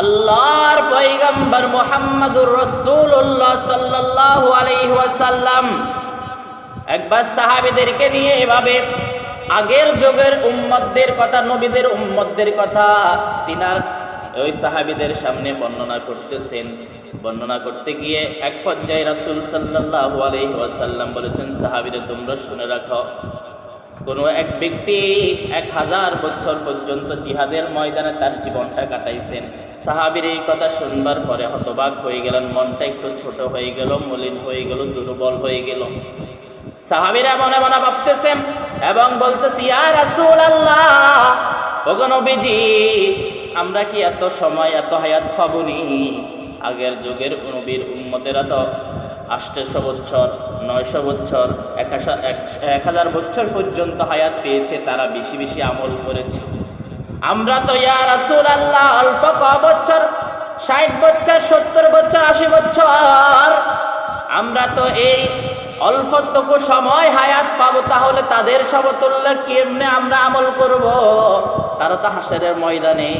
আল্লাহর পয়গম্বর মুহাম্মদুর রাসূলুল্লাহ সাল্লাল্লাহু আলাইহি ওয়াসাল্লাম একবার সাহাবিদেরকে নিয়ে এভাবে আগের যুগের উম্মতদের কথা, নবীদের উম্মতদের কথা তিনার ওই সাহাবিদের সামনে বর্ণনা করতেছেন। বর্ণনা করতে গিয়ে এক পর্যায়ে রাসূল সাল্লাল্লাহু আলাইহি ওয়াসাল্লাম বলেছেন সাহাবীদের তোমরা শুনে রাখো, কোনো এক ব্যক্তি এক হাজার বছর পর্যন্ত জিহাদের ময়দানে তার জীবনটা কাটাইছেন। সাহাবির এই কথা শুনবার পরে হতবাক হয়ে গেলেন, মনটা একটু ছোট হয়ে গেল, মলিন হয়ে গেল, দুর্বল হয়ে গেল। সাহাবিরা মনে মনে ভাবতেছেন এবং বলতেছি, ইয়া রাসূল আল্লাহ নবীজি, আমরা কি এত সময়, এত হায়াত পাবনি? আগের যুগের নবীর উম্মতেরা তো আষ্টশো বছর, নয়শো বছর এক হাজার বছর পর্যন্ত হায়াত পেয়েছে, তারা বেশি বেশি আমল করেছে। আমরা তো ইয়া রাসূল আল্লাহ অল্প ক বছর, ষাট বছর, সত্তর বছর, আশি বছর, আমরা তো এই অল্পটুকু সময় হায়াত পাবো, তাহলে তাদের সমতুল্য কেমনে আমরা আমল করব? তারা তো হাসরের ময়দানে,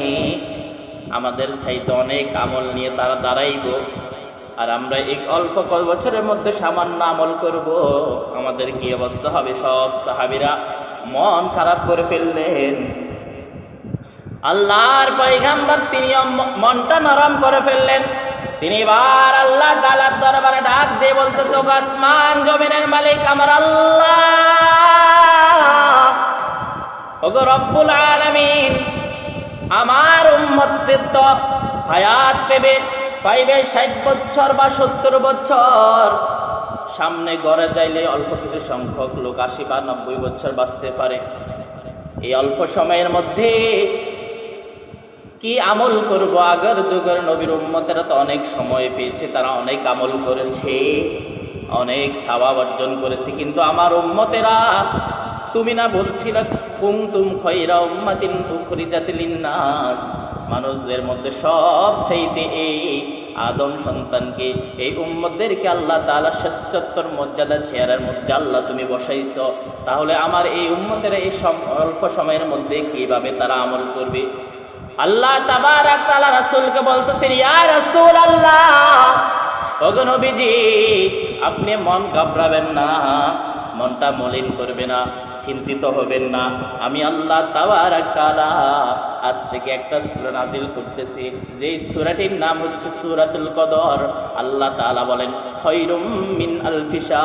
আমাদের চাইতে অনেক আমল নিয়ে তারা দাঁড়াইব, আর আমরা এই অল্প কয় বছরের মধ্যে সামান্য আমল করব। আমাদের কি অবস্থা হবে? সব সাহাবিরা মন খারাপ করে ফেললেন। আল্লাহর পয়গাম্বর তিনি মনটা নরম করে ফেললেন। তিনি এবার আল্লাহ তালার দরবারে ডাক দিয়ে বলতেছে, "ওগো আসমান জমিনের মালিক আমার আল্লাহ। ওগো রব্বুল আলামিন, আমার উম্মতের তো হায়াত পেবে, পাইবে ষাট বছর বা সত্তর বছর। সামনে গড়ে যাইলে অল্প কিছু সংখ্যক লোক আশি বা নব্বই বছর বাঁচতে পারে। এই অল্প সময়ের মধ্যে কি আমল করব? আগের যুগের নবীর উম্মতেরা তো অনেক সময় পেয়েছে, তারা অনেক আমল করেছে, অনেক সাবাব অর্জন করেছে। কিন্তু আমার উম্মতেরা, তুমি না বলছিল কুমতুম খৈরা উম্মাতিন উখরিজাত লিন্নাস মানুষদের মধ্যে সব চাইতে এই আদম সন্তানকে, এই উম্মদেরকে আল্লাহ তাআলা শ্রেষ্ঠত্বর মর্যাদা চেয়ারের মধ্যে আল্লাহ তুমি বসাইছ। তাহলে আমার এই উম্মতেরা এই অল্প সময়ের মধ্যে কীভাবে তারা আমল করবে? আল্লাহ তাবারাক তাআলা রাসূলকে বলতেছেন ইয়া রাসূল আল্লাহ ওগো নবীজি আপনি মন ঘাবড়াবেন না। মনটা মলিন করবে না, চিন্তিত হবেন না। আমি আল্লাহ তাবারাক তাআলা আজ থেকে একটা সুরা নাজিল করতেছি। যেই সূরাটির নাম হচ্ছে সুরাতুল কদর। আল্লাহ তাআলা বলেন, খৈরুম মিন আলফিসা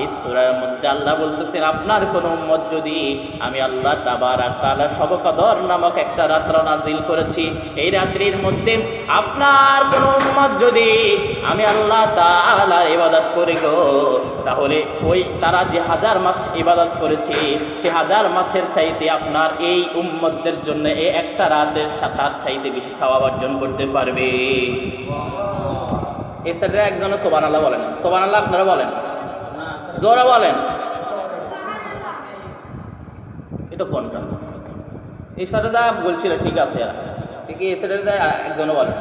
এই সুরার মধ্যে আল্লাহ বলতেছেন, আপনার কোন উম্মত যদি আমি আল্লাহ তাবার তাআলা সব কদর নামক একটা রাত্র নাজিল করেছি, এই রাত্রির মধ্যে আপনার কোন উম্মত যদি আমি আল্লাহ তাআলার ইবাদত করে গো তাহলে ওই তারা যে হাজার মাস ইবাদত করেছে, সে হাজার মাসের চাইতে আপনার এই উম্মতদের জন্য এই একটা রাতের সাতার চাইতে বেশি সওয়াব অর্জন করতে পারবে। সাইডে একজন সোবান আল্লাহ বলেন সোবান আল্লাহ আপনারা বলেন। জোরা বলেন। এটা কোনটা? সাইডে যা বলছিল, ঠিক আছে সাইডে যা একজনও বলেন